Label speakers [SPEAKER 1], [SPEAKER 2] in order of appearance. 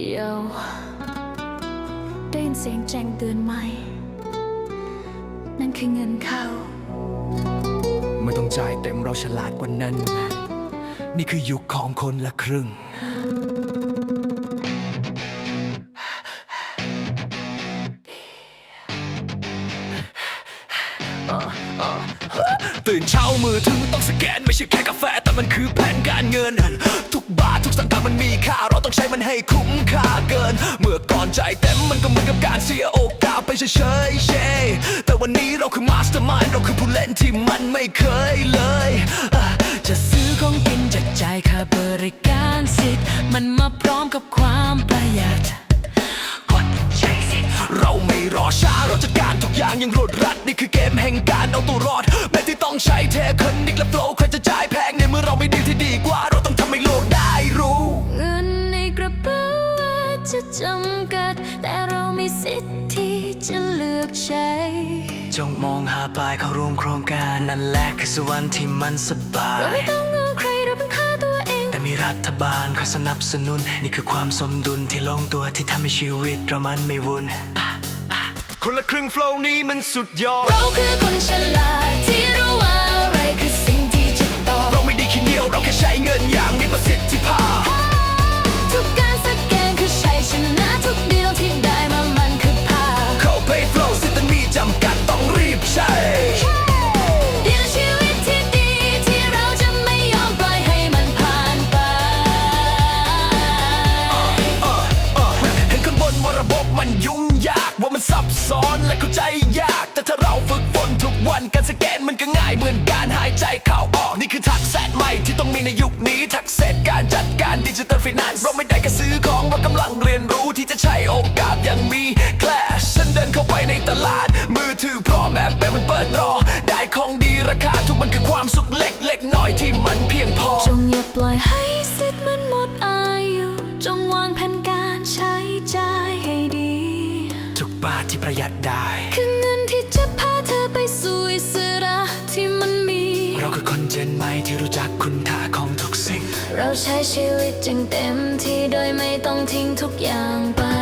[SPEAKER 1] เยว ได้ยินเสียงแจ้งเตือนไหม นั่นคือเงินเข้า
[SPEAKER 2] ไม่ต้องจ่ายเต็มเราฉลาดกว่านั้น นี่คือยุคของคนละครึ่ง ตื่นเช้ามือถือต้องสแกน ไม่ใช่แค่กาแฟแต่มันคือแผนการเงิน ค์มันมีค่า เราต้องใช้มันให้คุ้มค่าเกิน เมื่อก่อนใจายเต็มมันก็เหมือนกับการเสียโอกาสไปเฉยๆเชแต่วันนี้เราคือมาสเตอร์มายเราคือผู้เล่นที่มันไม่เคยเลยอะจะซื้อของกินจะจ่ายค่าบริการสิทธิ์มันมาพร้อมกับความประหยัดกดใช้สิทธิ์เราไม่รอช้าเราจัดการทุกอย่างอยังรวดรัดนี่คือเกมแห่งการเอาตัวรอดแม้ที่ต้องใช้เทคนิคและโฟล์ใครจะจ่ายแพงในเมื่อเราไม่ดีที่ดีกว่า
[SPEAKER 1] จจะจำกัด แต่เรามีสิทธิ์ที่จะเลือกใช้
[SPEAKER 2] จงมองหาปลายเข้าร่วมโครงการนั่นแหละคือสวรรค์ที่มันสบา
[SPEAKER 1] เรา
[SPEAKER 2] ย
[SPEAKER 1] ไม่ต้องงอใครเราเป็นค่าตัวเอง
[SPEAKER 2] แต่มีรัฐบาลคอยสนับสนุน นี่คือความสมดุลที่ลงตัวที่ทำให้ชีวิตเรามันไม่วุ่น คนละครึ่งโฟล์นี้มันสุดยอด
[SPEAKER 1] เราคือคนฉลาด
[SPEAKER 2] ยา
[SPEAKER 1] ก แต่
[SPEAKER 2] ถ้าเราฝึกฝนทุกวันการสแกนมันก็ง่ายเหมือนการหายใจเข้าออก นี่คือทักษะใหม่ที่ต้องมีในยุคนี้ ทักษะการจัดการดิจิทัลฟินแลนซ์เราไม่ได้แค่ซื้อของเรากำลังเรียนรู้ที่จะใช้โอกาสอย่างมีแคลชฉันเดินเข้าไปในตลาด มือถือพร้อมแอปแบบมันเปิดรอ ได้ของดีราคาทุกมันคือความสุขเล็กๆน้อยที่มันเพียงพอ
[SPEAKER 1] จงอย่าปล่อยให้า
[SPEAKER 2] ทที่ประหยัดได้
[SPEAKER 1] คือเงินที่จะพาเธอไปสู่อิสระที่มันมี
[SPEAKER 2] เราคือคนเจนใหม่ที่รู้จักคุณค่าของทุกสิ่ง
[SPEAKER 1] เราใช้ชีวิตจึงเต็มที่โดยไม่ต้องทิ้งทุกอย่างไป